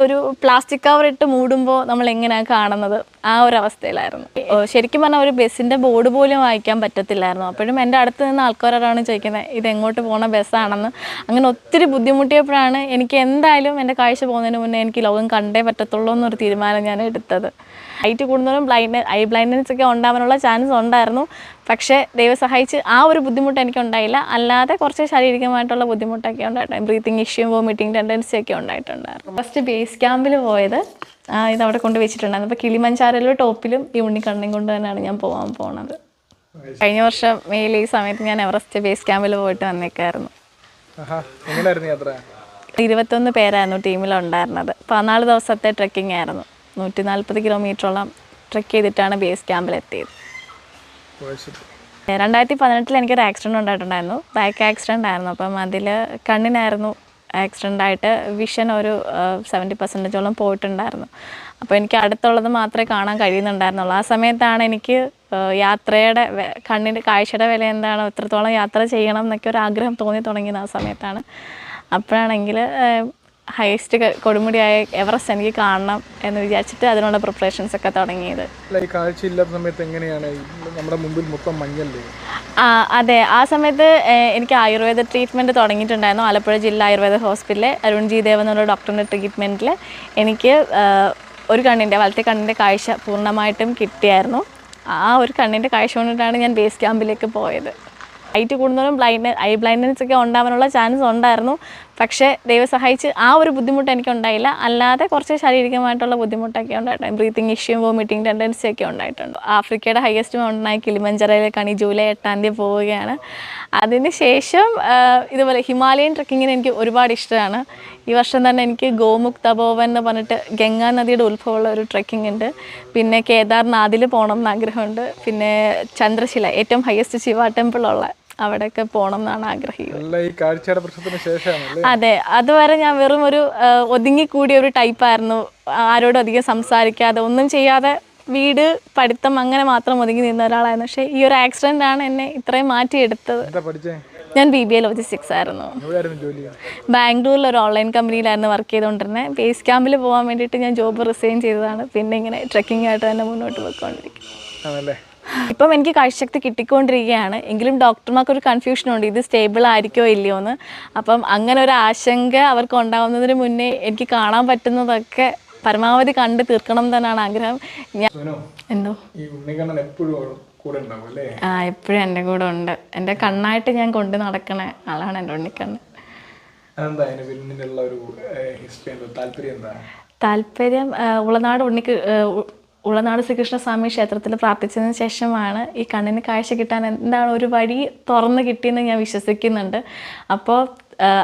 ഒരു plastic cover ഇട്ട് മൂടുമ്പോൾ നമ്മൾ എങ്ങനെയാണ് കാണുന്നത്? ആ ഒരു അവസ്ഥയിലായിരുന്നു ശരിക്കും പറഞ്ഞാൽ ഒരു ബസ്സിന്റെ ബോർഡ് പോലും വായിക്കാൻ പറ്റത്തില്ലായിരുന്നു. അപ്പോഴും എന്റെ അടുത്ത് നിന്ന് ആൾക്കാരോടാണ് ചോദിക്കുന്നത് ഇത് എങ്ങോട്ട് പോണ ബസ്സാണെന്ന്? അങ്ങനെ ഒത്തിരി ബുദ്ധിമുട്ടിയപ്പോഴാണ് എനിക്ക് എന്തായാലും എന്റെ കാഴ്ച പോകുന്നതിന് മുന്നേ എനിക്ക് ലോകം കണ്ടേ പറ്റത്തുള്ളൂ എന്നൊരു തീരുമാനം ഞാൻ എടുത്തത്. ഹൈറ്റ് കൂടുന്നതും ബ്ലൈൻഡ് ഐ ബ്ലൈൻഡ്നെസ് ഒക്കെ ഉണ്ടാവാനുള്ള ചാൻസ് ഉണ്ടായിരുന്നു. പക്ഷേ ദൈവം സഹായിച്ച് ആ ഒരു ബുദ്ധിമുട്ട് എനിക്ക് ഉണ്ടായില്ല. അല്ലാതെ കുറച്ച് ശാരീരികമായിട്ടുള്ള ബുദ്ധിമുട്ടൊക്കെ ഉണ്ടായിട്ടുണ്ട്. ബ്രീത്തിങ് ഇഷ്യൂ വോമിറ്റിംഗ് ടെൻഡൻസി ഒക്കെ ഉണ്ടായിട്ടുണ്ടായിരുന്നു. ഫസ്റ്റ് ബേസ് ക്യാമ്പിൽ പോയത് ആ, ഇത് അവിടെ കൊണ്ട് വെച്ചിട്ടുണ്ടായിരുന്നു അപ്പോൾ കിളിമഞ്ചാരലും ടോപ്പിലും ഈ ഉണ്ണിക്കണ്ണയും കൊണ്ട് തന്നെയാണ് ഞാൻ പോകാൻ പോണത്. കഴിഞ്ഞ വർഷം മെയിൽ ഈ സമയത്ത് ഞാൻ എവറസ്റ്റ് ബേസ് ക്യാമ്പിൽ പോയിട്ട് വന്നേക്കായിരുന്നു. ഇരുപത്തൊന്ന് പേരായിരുന്നു ടീമിലുണ്ടായിരുന്നത്. പതിനാല് ദിവസത്തെ ട്രെക്കിംഗ് ആയിരുന്നു. നൂറ്റി നാൽപ്പത് കിലോമീറ്ററോളം ട്രെക്ക് ചെയ്തിട്ടാണ് ബേസ് ക്യാമ്പിൽ എത്തിയത്. രണ്ടായിരത്തി പതിനെട്ടിൽ എനിക്കൊരു ആക്സിഡന്റ് ഉണ്ടായിട്ടുണ്ടായിരുന്നു. ബൈക്ക് ആക്സിഡന്റ് ആയിരുന്നു. അപ്പം അതിൽ കണ്ണിനായിരുന്നു ആക്സിഡന്റ് ആയിട്ട് വിഷൻ ഒരു സെവന്റി പെർസെന്റേജോളം പോയിട്ടുണ്ടായിരുന്നു. അപ്പോൾ എനിക്ക് അടുത്തുള്ളത് മാത്രമേ കാണാൻ കഴിയുന്നുണ്ടായിരുന്നുള്ളൂ. ആ സമയത്താണ് എനിക്ക് യാത്രയുടെ കണ്ണിന്റെ കാഴ്ചയുടെ വില എന്താണ് എത്രത്തോളം യാത്ര ചെയ്യണം എന്നൊക്കെ ഒരു ആഗ്രഹം തോന്നി തുടങ്ങിയത് ആ സമയത്താണ്. അപ്പോഴാണെങ്കിൽ ഹയസ്റ്റ് കൊടുമുടിയായ എവറസ്റ്റ് എനിക്ക് കാണണം എന്ന് വിചാരിച്ചിട്ട് അതിനുള്ള പ്രിപ്പറേഷൻസ് ഒക്കെ തുടങ്ങിയത്. കാഴ്ചയില്ലാത്ത സമയത്ത് എങ്ങനെയാണ് നമ്മുടെ മുമ്പിൽ മൊത്തം മഞ്ഞല്ലേ? ആ, അതെ. ആ സമയത്ത് എനിക്ക് ആയുർവേദ ട്രീറ്റ്മെന്റ് തുടങ്ങിയിട്ടുണ്ടായിരുന്നു. ആലപ്പുഴ ജില്ലാ ആയുർവേദ ഹോസ്പിറ്റലിലെ അരുൺ ജി ദേവ് എന്നുള്ള ഡോക്ടറിന്റെ ട്രീറ്റ്മെന്റിൽ എനിക്ക് ഒരു കണ്ണിന്റെ വലത്തെ കണ്ണിന്റെ കാഴ്ച പൂർണമായിട്ടും കിട്ടിയായിരുന്നു. ആ ഒരു കണ്ണിന്റെ കാഴ്ച കൊണ്ടിട്ടാണ് ഞാൻ ബേസ് ക്യാമ്പിലേക്ക് പോയത്. ഹൈറ്റ് കൂടുന്നതും ബ്ലൈൻഡ് ഐ ബ്ലൈൻഡ്നെസ് ഒക്കെ ഉണ്ടാവാനുള്ള ചാൻസ് ഉണ്ടായിരുന്നു. പക്ഷേ ദൈവം സഹായിച്ച് ആ ഒരു ബുദ്ധിമുട്ട് എനിക്ക് ഉണ്ടായില്ല അല്ലാതെ കുറച്ച് ശാരീരികമായിട്ടുള്ള ബുദ്ധിമുട്ടൊക്കെ ഉണ്ടായിട്ടുണ്ട്. ബ്രീത്തിങ് ഇഷ്യൂ വോമിറ്റിംഗ് ടെൻഡൻസി ഒക്കെ ഉണ്ടായിട്ടുണ്ട്. ആഫ്രിക്കയുടെ ഹയസ്റ്റ് മൗണ്ടനായ കിളിമഞ്ചറയിലേക്കാണ് ഈ ജൂലൈ എട്ടാം തീയതി പോവുകയാണ്. അതിന് ശേഷം ഇതുപോലെ ഹിമാലയൻ ട്രക്കിങ്ങിന് എനിക്ക് ഒരുപാട് ഇഷ്ടമാണ്. ഈ വർഷം തന്നെ എനിക്ക് ഗോമുഖ് തപോവൻ എന്ന് പറഞ്ഞിട്ട് ഗംഗാ നദിയുടെ ഉത്ഭവമുള്ള ഒരു ട്രക്കിംഗ് ഉണ്ട്. പിന്നെ കേദാർനാഥിൽ പോകണം എന്ന് ആഗ്രഹമുണ്ട്. പിന്നെ ചന്ദ്രശില ഏറ്റവും ഹയസ്റ്റ് ശിവ ടെമ്പിൾ ഉള്ള അവിടെയൊക്കെ പോകണം എന്നാണ് ആഗ്രഹിക്കുന്നത് അതെ അതുവരെ ഞാൻ വെറും ഒരു ഒതുങ്ങിക്കൂടിയ ഒരു ടൈപ്പായിരുന്നു ആരോടും അധികം സംസാരിക്കാതെ ഒന്നും ചെയ്യാതെ വീട് പഠിത്തം അങ്ങനെ മാത്രം ഒതുങ്ങി നിന്ന ഒരാളായിരുന്നു. പക്ഷേ ഈ ഒരു ആക്സിഡന്റ് ആണ് എന്നെ ഇത്രയും മാറ്റിയെടുത്തത്. ഞാൻ ബി ബി എ ലോജിസ്റ്റിക്സ് ആയിരുന്നു. ബാംഗ്ലൂരിൽ ഒരു ഓൺലൈൻ കമ്പനിയിലായിരുന്നു വർക്ക് ചെയ്തുകൊണ്ടിരുന്നത് ബേസ് ക്യാമ്പിൽ പോകാൻ വേണ്ടിയിട്ട് ഞാൻ ജോബ് റിസൈൻ ചെയ്തതാണ്. പിന്നെ ഇങ്ങനെ ട്രക്കിംഗ് ആയിട്ട് തന്നെ മുന്നോട്ട് പോയിക്കൊണ്ടിരിക്കും ഇപ്പം എനിക്ക് കാഴ്ചശക്തി കിട്ടിക്കൊണ്ടിരിക്കുകയാണ്. എങ്കിലും ഡോക്ടർമാർക്ക് ഒരു കൺഫ്യൂഷനുണ്ട് ഇത് സ്റ്റേബിൾ ആയിരിക്കോ ഇല്ലയോ എന്ന്. അപ്പം അങ്ങനെ ഒരു ആശങ്ക അവർക്ക് ഉണ്ടാകുന്നതിന് മുന്നേ എനിക്ക് കാണാൻ പറ്റുന്നതൊക്കെ പരമാവധി കണ്ട് തീർക്കണം തന്നെയാണ് ആഗ്രഹം. ഞാൻ എന്തോ? ആ എപ്പോഴും എന്റെ കൂടെ ഉണ്ട്. എന്റെ കണ്ണായിട്ട് ഞാൻ കൊണ്ട് നടക്കണ ആളാണ് എന്റെ ഉണ്ണിക്കണ്ണ് താല്പര്യം ഉള്ളനാട് താല്പര്യം ഉളനാട് ഉണ്ണിക്ക് ആ, ഉ- ശ്രീകൃഷ്ണസ്വാമി ക്ഷേത്രത്തിൽ പ്രാർത്ഥിച്ചതിന് ശേഷമാണ് ഈ കണ്ണിന് കാഴ്ച കിട്ടാൻ എന്താണ് ഒരു വഴി തുറന്ന് കിട്ടിയെന്ന് ഞാൻ വിശ്വസിക്കുന്നുണ്ട്. അപ്പോൾ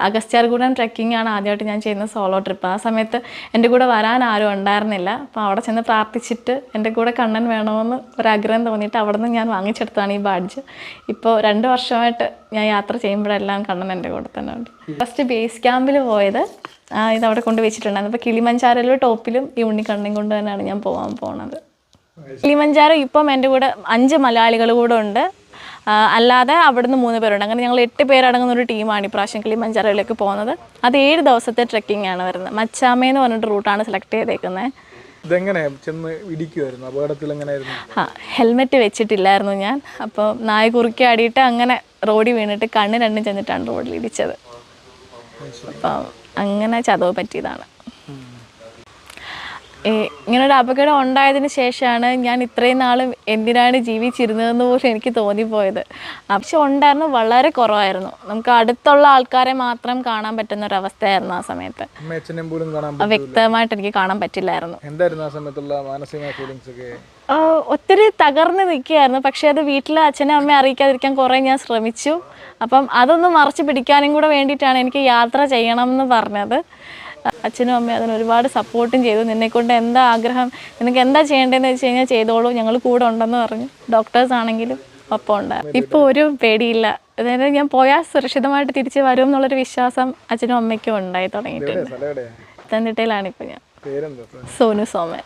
അഗസ്ത്യാർകൂടം ട്രെക്കിംഗ് ആണ് ആദ്യമായിട്ട് ഞാൻ ചെയ്യുന്ന സോളോ ട്രിപ്പ് ആ സമയത്ത് എന്റെ കൂടെ വരാൻ ആരും ഉണ്ടായിരുന്നില്ല. അപ്പോൾ അവിടെ ചെന്ന് പ്രാർത്ഥിച്ചിട്ട് എന്റെ കൂടെ കണ്ണൻ വേണമെന്ന് ഒരാഗ്രഹം തോന്നിയിട്ട് അവിടെ നിന്ന് ഞാൻ വാങ്ങിച്ചെടുത്താണ് ഈ ബാഡ്ജ് ഇപ്പോൾ രണ്ട് വർഷമായിട്ട് ഞാൻ യാത്ര ചെയ്യുമ്പോഴെല്ലാം കണ്ണൻ എന്റെ കൂടെ തന്നെ ഉണ്ട്. ഫസ്റ്റ് ബേസ് ക്യാമ്പിൽ പോയത്. ഇത് അവിടെ കൊണ്ട് വെച്ചിട്ടുണ്ടായിരുന്നു. അപ്പോൾ കിളിമഞ്ചാരയിലും ടോപ്പിലും ഈ ഉണ്ണിക്കണ്ണയും കൊണ്ട് തന്നെയാണ് ഞാൻ പോകാൻ പോണത്. കിളിമഞ്ചാരം ഇപ്പം എന്റെ കൂടെ അഞ്ച് മലയാളികൾ കൂടെ ഉണ്ട്. അല്ലാതെ അവിടുന്ന് മൂന്ന് പേരുണ്ട്. അങ്ങനെ ഞങ്ങൾ എട്ട് പേരടങ്ങുന്ന ഒരു ടീമാണ് ഇപ്രാവശ്യം കിളിമഞ്ചാറയിലേക്ക് പോകുന്നത്. അത് ഏഴ് ദിവസത്തെ ട്രെക്കിംഗ് ആണ് വരുന്നത്. മച്ചാമേ എന്ന് പറഞ്ഞിട്ട് റൂട്ടാണ് സെലക്ട് ചെയ്തേക്കുന്നത് ഇതെങ്ങനെ ചെന്ന് ഇടിക്കുമായിരുന്നു അപകടത്തിൽ എങ്ങനെയായിരുന്നു? ആ ഹെൽമെറ്റ് വെച്ചിട്ടില്ലായിരുന്നു ഞാൻ. അപ്പോൾ നായ കുറുക്കി ആടിയിട്ട് അങ്ങനെ റോഡിൽ വീണിട്ട് കണ്ണ് രണ്ടും ചെന്നിട്ടാണ് റോഡിൽ ഇടിച്ചത്. അപ്പം അങ്ങനെ ചതവ് പറ്റിയതാണ്. ഇങ്ങനൊരു അപകടം ഉണ്ടായതിന് ശേഷമാണ് ഞാൻ ഇത്രയും നാളും എന്തിനാണ് ജീവിച്ചിരുന്നതെന്ന് പോലും എനിക്ക് തോന്നിപ്പോയത്. പക്ഷെ ഉണ്ടായിരുന്നു വളരെ കുറവായിരുന്നു. നമുക്ക് അടുത്തുള്ള ആൾക്കാരെ മാത്രം കാണാൻ പറ്റുന്ന ഒരു അവസ്ഥയായിരുന്നു ആ സമയത്ത് വ്യക്തമായിട്ട് എനിക്ക് കാണാൻ പറ്റില്ലായിരുന്നു. എന്തായിരുന്നു ആ സമയത്തുള്ള മാനസികമായ ഫീലിങ്സ് ഒക്കെ? ആ, ഒത്തിരി തകർന്ന് നിൽക്കുകയായിരുന്നു. പക്ഷേ അത് വീട്ടിലെ അച്ഛനെ അമ്മയെ അറിയിക്കാതിരിക്കാൻ കുറേ ഞാൻ ശ്രമിച്ചു. അപ്പം അതൊന്ന് മറച്ചു പിടിക്കാനും കൂടെ വേണ്ടിയിട്ടാണ് എനിക്ക് യാത്ര ചെയ്യണം എന്ന് പറഞ്ഞത്. അച്ഛനും അമ്മയും അതിന് ഒരുപാട് സപ്പോർട്ടും ചെയ്തു. നിന്നെക്കൊണ്ട് എന്താ ആഗ്രഹം? നിനക്ക് എന്താ ചെയ്യേണ്ടതെന്ന് വെച്ച് കഴിഞ്ഞാൽ ചെയ്തോളൂ. ഞങ്ങൾ കൂടെ ഉണ്ടെന്ന് പറഞ്ഞു. ഡോക്ടേഴ്സ് ആണെങ്കിലും ഒപ്പം ഉണ്ടായിരുന്നു ഇപ്പോൾ ഒരു പേടിയില്ല. അതായത് ഞാൻ പോയാൽ സുരക്ഷിതമായിട്ട് തിരിച്ച് വരും എന്നുള്ളൊരു വിശ്വാസം അച്ഛനും അമ്മയ്ക്കും ഉണ്ടായി തുടങ്ങിയിട്ടുണ്ട്. പത്തനംതിട്ടയിലാണ് ഇപ്പോൾ ഞാൻ. സോനു സോമൻ.